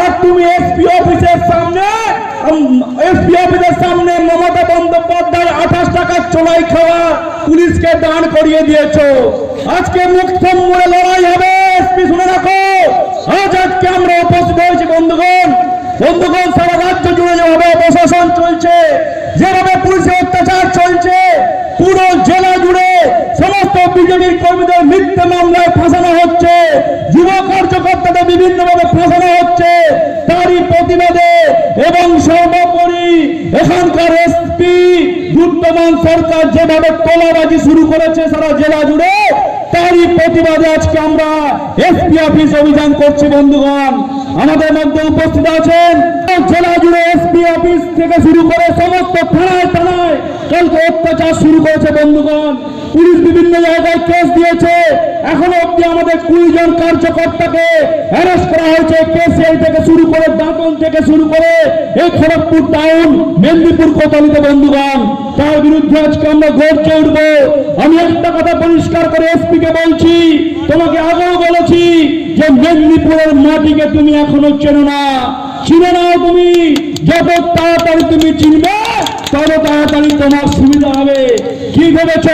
আর তুমি এসপি অফিসের সামনে এসপি অফিসের সামনে মমতা বন্দ্যোপাধ্যায় আঠাশ টাকার চোলাই খাওয়া পুলিশকে দান করিয়ে দিয়েছ। আজকে মুখ সম্মুখে লড়াই হবে এসপি শুনে রাখো। আজ আজকে আমরা উপস্থিত হয়েছি, বন্ধুগণ। বন্ধুগণ, সারা রাজ্য জুড়ে যেভাবে প্রশাসন চলছে, যেভাবে পুলিশের অত্যাচার চলছে, পুরো জেলা জুড়ে সমস্ত বিজেপির কর্মীদের মিথ্যে মামলায় ফাঁসানো হচ্ছে। যুব কার্যকর্তাদের বিভিন্নভাবে ফাঁসানো তারই প্রতিবাদে এবং সর্বোপরি এখানকার এসপি দুর্তমান সরকার যেভাবে তোলাবাজি শুরু করেছে সারা জেলা জুড়ে, তারই প্রতিবাদে আজকে আমরা এসপি অফিস অভিযান করছি, বন্ধুগণ। আমাদের মধ্যে উপস্থিত আছেন জেলা জুড়ে এসপি অফিস থেকে শুরু করে সমস্ত থানায় থানায় কালকে অত্যাচার শুরু করেছে, বন্ধুগণ। পুলিশ বিভিন্ন জায়গায় কেস দিয়েছে। এখনও অব্দি আমাদের কুড়ি জন কার্যকর্তাকে অ্যারেস্ট করা হয়েছে। কেসিআই থেকে শুরু করে দাঁতন থেকে শুরু করে এই খড়গপুর টাউন মেদিনীপুর কোতালিতে বন্ধুগণ, তার বিরুদ্ধে আজকে আমরা গর্জে উঠবো। আমি একটা কথা পরিষ্কার করে এসপি কে বলছি, তোমাকে আগেও বলেছি যে মেদিনীপুরের মাটিকে তুমি এখনও চেনো না। চিনে নাও তুমি, যত তাড়াতাড়ি তুমি চিনবে তাড়াতাড়ি, তোমার সুবিধা হবে। কি ভেবেছ?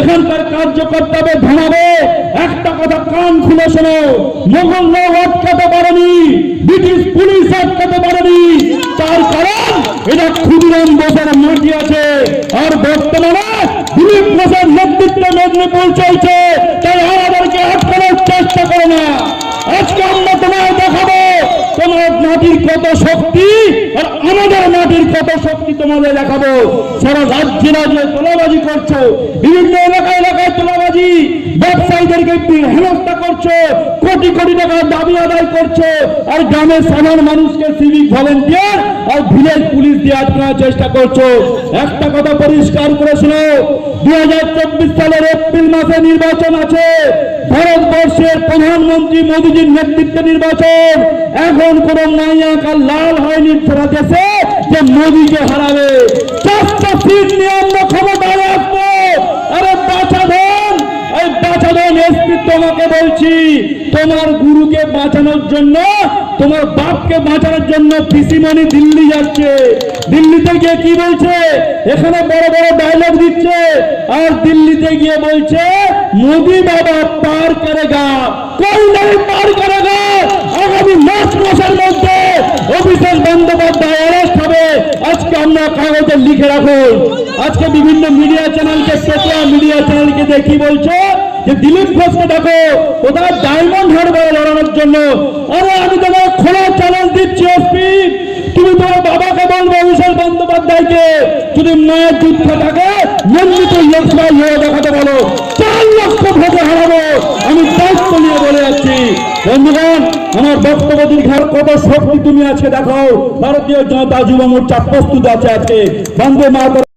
এখানকার কার্যকর্তাদের ধনাবে একটা কথা কান খুলে শোনো। মোগল লোক আটকাতে পারেনি, ব্রিটিশ পুলিশ আটকাতে পারেনি। তার কারণ এটা ক্ষুদিরাম বোসের মাটি আছে। আর বর্তমানে দিলীপ ঘোষের নেতৃত্বে মেদিনীপুর চলছে। তাই আমাদেরকে আটকানোর চেষ্টা করে না। আজকে আমরা তোমায় দেখাবো, তোমার মাটির কত শক্তি আর আমাদের মাটির কত শক্তি তোমাদের দেখাবো? সারা রাজ্যে রাজ্যে তোলাবাজি করছ, বিভিন্ন এলাকায় এলাকায় তোলাবাজি। ব্যবসায়ীদেরকে হেনস্থা করছ, কোটি কোটি টাকার দাবি আদায় করছ, আর গ্রামের সাধারণ মানুষকে সিভিক ভলেন্টিয়ার আর ভিলেজ পুলিশ দিয়ে আটকানোর চেষ্টা করছ। একটা কথা পরিষ্কার করে শোনো দু সালের এপ্রিল মাসে নির্বাচন আছে। ভারতবর্ষের প্রধানমন্ত্রী মোদীজির নেতৃত্বে নির্বাচন। এখন কোন মাইয়া লাল হয়নি সারা দেশে। যে মোদীকে হারাবে। চারটা সিট নিয়ে আমরা ক্ষমতায় আসব। আরে বাঁচা ধন এই বাঁচা ধন এসপি তোমাকে বলছি, তোমার গুরুকে বাঁচানোর জন্য, তোমার বাপকে বাঁচানোর জন্য পিসিমণি দিল্লি যাচ্ছে। দিল্লিতে গিয়ে কি বলছে? এখানে বড় বড় ডায়লগ দিচ্ছে। আর দিল্লিতে গিয়ে বলছে, মোদি বাবা পার করে করেগা কোন नहीं পার করেগা। আগামী মাস মাসের মধ্যে অভিষেক বন্দ্যোপাধ্যায় অ্যারেস্ট হবে আজকে আমরা কাগজে লিখে রাখুন। আজকে বিভিন্ন মিডিয়া চ্যানেলকে পেটোয়া মিডিয়া চ্যানেলকে দেখি বলছে? যে দিলীপ ঘোষকে দেখো কোথায় ডায়মন্ড হারবে লড়ানোর জন্য। আরে আমি তোমার খোলা চ্যালেঞ্জ দিচ্ছি এসপি তুমি তোমার বাবাকে বলব, অভিষেক বন্দ্যোপাধ্যায়কে। যদি মায়ের যুদ্ধ থাকে মন্দিত লোকসভায় হয়ে দেখাতে বলো, চার লক্ষ ভোটে হারাবো। আমি দায়িত্ব নিয়ে বলে যাচ্ছি। বন্ধুগণ, আমার বক্তব্য দীর্ঘার কত শক্তি তুমি আছে দেখাও। ভারতীয় জনতা যুব মোর্চা প্রস্তুত আছে আজকে। বন্দে মাতরম।